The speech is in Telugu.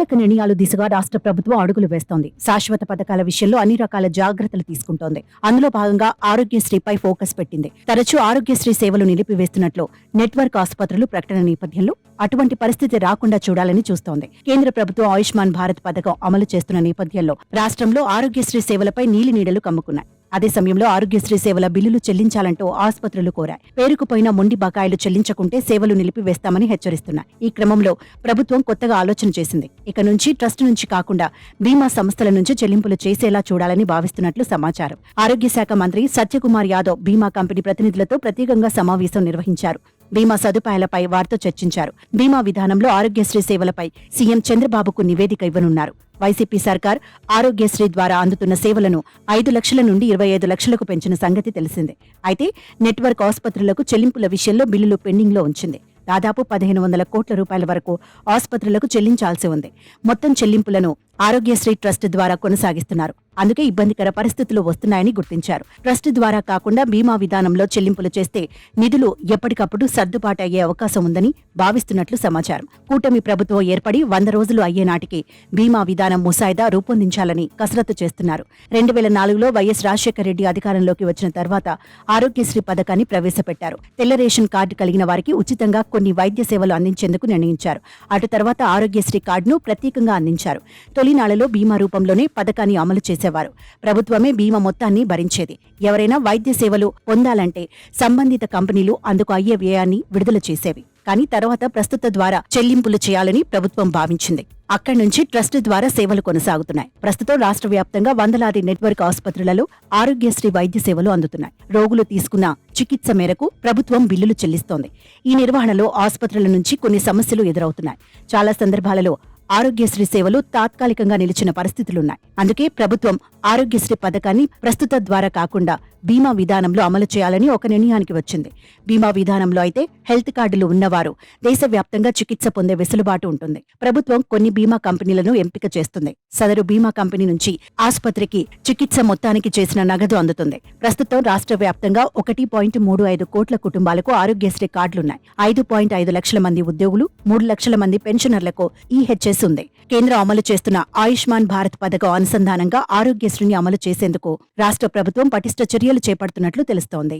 కీలక నిర్ణయాలు దిశగా రాష్ట్ర ప్రభుత్వం అడుగులు వేస్తోంది. శాశ్వత పథకాల విషయంలో అన్ని రకాల జాగ్రత్తలు తీసుకుంటోంది. అందులో భాగంగా ఆరోగ్యశ్రీపై ఫోకస్ పెట్టింది. తరచూ ఆరోగ్యశ్రీ సేవలు నిలిపివేస్తున్నట్లు నెట్వర్క్ ఆసుపత్రులు ప్రకటన నేపథ్యంలో అటువంటి పరిస్థితి రాకుండా చూడాలని చూస్తోంది. కేంద్ర ప్రభుత్వం ఆయుష్మాన్ భారత్ పథకం అమలు చేస్తున్న నేపథ్యంలో రాష్ట్రంలో ఆరోగ్యశ్రీ సేవలపై నీలి నీడలు కమ్ముకున్నాయి. అదే సమయంలో ఆరోగ్యశ్రీ సేవల బిల్లులు చెల్లించాలంటూ ఆసుపత్రులు కోరాయి. పేరుకుపోయిన మొండి బకాయిలు చెల్లించకుంటే సేవలు నిలిపివేస్తామని హెచ్చరిస్తున్నాయి. ఈ క్రమంలో ప్రభుత్వం కొత్తగా ఆలోచన చేసింది. ఇక నుంచి ట్రస్ట్ నుంచి కాకుండా బీమా సంస్థల నుంచి చెల్లింపులు చేసేలా చూడాలని భావిస్తున్నట్లు సమాచారం. ఆరోగ్య శాఖ మంత్రి సత్యకుమార్ యాదవ్ బీమా కంపెనీ ప్రతినిధులతో ప్రత్యేకంగా సమావేశం నిర్వహించారు. బీమా సదుపాయాలపై వారితో చర్చించారు. బీమా విధానంలో ఆరోగ్యశ్రీ సేవలపై సీఎం చంద్రబాబుకు నివేదిక ఇవ్వనున్నారు. వైసీపీ సర్కార్ ఆరోగ్యశ్రీ ద్వారా అందుతున్న సేవలను ఐదు లక్షల నుండి ఇరవై ఐదు లక్షలకు పెంచిన సంగతి తెలిసిందే. అయితే నెట్వర్క్ ఆసుపత్రులకు చెల్లింపుల విషయంలో బిల్లులు పెండింగ్లో ఉంచింది. దాదాపు పదిహేను వందల కోట్ల రూపాయల వరకు ఆసుపత్రులకు చెల్లించాల్సి ఉంది. మొత్తం చెల్లింపులను ఆరోగ్యశ్రీ ట్రస్ట్ ద్వారా కొనసాగిస్తున్నారు. అందుకే ఇబ్బందికర పరిస్థితులు వస్తున్నాయని గుర్తించారు. ట్రస్ట్ ద్వారా కాకుండా బీమా విధానంలో చెల్లింపులు చేస్తే నిధులు ఎప్పటికప్పుడు సర్దుబాటు అయ్యే అవకాశం ఉందని భావిస్తున్నట్లు సమాచారం. కూటమి ప్రభుత్వం ఏర్పడి వంద రోజులు అయ్యే నాటికి బీమా విధానం ముసాయిదా రూపొందించాలని కసరత్తు చేస్తున్నారు. రెండు వేల నాలుగులో వైఎస్ రాజశేఖర రెడ్డి అధికారంలోకి వచ్చిన తర్వాత ఆరోగ్యశ్రీ పథకాన్ని ప్రవేశపెట్టారు. తెల్ల రేషన్ కార్డు కలిగిన వారికి ఉచితంగా కొన్ని వైద్య సేవలు అందించేందుకు నిర్ణయించారు. అటు తర్వాత ఆరోగ్యశ్రీ కార్డును ప్రత్యేకంగా అందించారు. తొలినాళ్ళలో బీమా రూపంలోనే పథకాన్ని అమలు చేశారు చేసేవారు. ప్రభుత్వమే బీమా మొత్తాన్ని భరించేది. ఎవరైనా వైద్య సేవలు పొందాలంటే సంబంధిత కంపెనీలు అందుకు అయ్యే వ్యయాన్ని విడుదల చేసేవి. కానీ తర్వాత ప్రస్తుత ద్వారా చెల్లింపులు చేయాలని ప్రభుత్వం భావించింది. అక్కడి నుంచి ట్రస్ట్ ద్వారా సేవలు కొనసాగుతున్నాయి. ప్రస్తుతం రాష్ట్ర వ్యాప్తంగా వందలాది నెట్వర్క్ ఆసుపత్రులలో ఆరోగ్యశ్రీ వైద్య సేవలు అందుతున్నాయి. రోగులు తీసుకున్న చికిత్స మేరకు ప్రభుత్వం బిల్లులు చెల్లిస్తోంది. ఈ నిర్వహణలో ఆసుపత్రుల నుంచి కొన్ని సమస్యలు ఎదురవుతున్నాయి. చాలా సందర్భాలలో ఆరోగ్యశ్రీ సేవలు తాత్కాలికంగా నిలిచిన పరిస్థితులున్నాయి. అందుకే ప్రభుత్వం ఆరోగ్యశ్రీ పథకాన్ని ప్రస్తుత ద్వారా కాకుండా బీమా విధానంలో అమలు చేయాలని ఒక నిర్ణయానికి వచ్చింది. బీమా విధానంలో అయితే హెల్త్ కార్డులు ఉన్నవారు దేశవ్యాప్తంగా చికిత్స పొందే వెసులుబాటు ఉంటుంది. ప్రభుత్వం కొన్ని బీమా కంపెనీలను ఎంపిక చేస్తుంది. సదరు బీమా కంపెనీ నుంచి ఆసుపత్రికి చికిత్స మొత్తానికి చేసిన నగదు అందుతుంది. ప్రస్తుతం రాష్ట్ర వ్యాప్తంగా ఒకటి పాయింట్ మూడు ఐదు కోట్ల కుటుంబాలకు ఆరోగ్యశ్రీ కార్డులున్నాయి. ఐదు పాయింట్ ఐదు లక్షల మంది ఉద్యోగులు మూడు లక్షల మంది పెన్షనర్లకు ఈహెచ్ఎస్ ఉంది కేంద్రం అమలు చేస్తున్న ఆయుష్మాన్ భారత్ పథకం అనుసంధానంగా ఆరోగ్యశ్రీని అమలు చేసేందుకు రాష్ట్ర ప్రభుత్వం పటిష్ట చర్యలు చేపడుతున్నట్లు తెలుస్తోంది.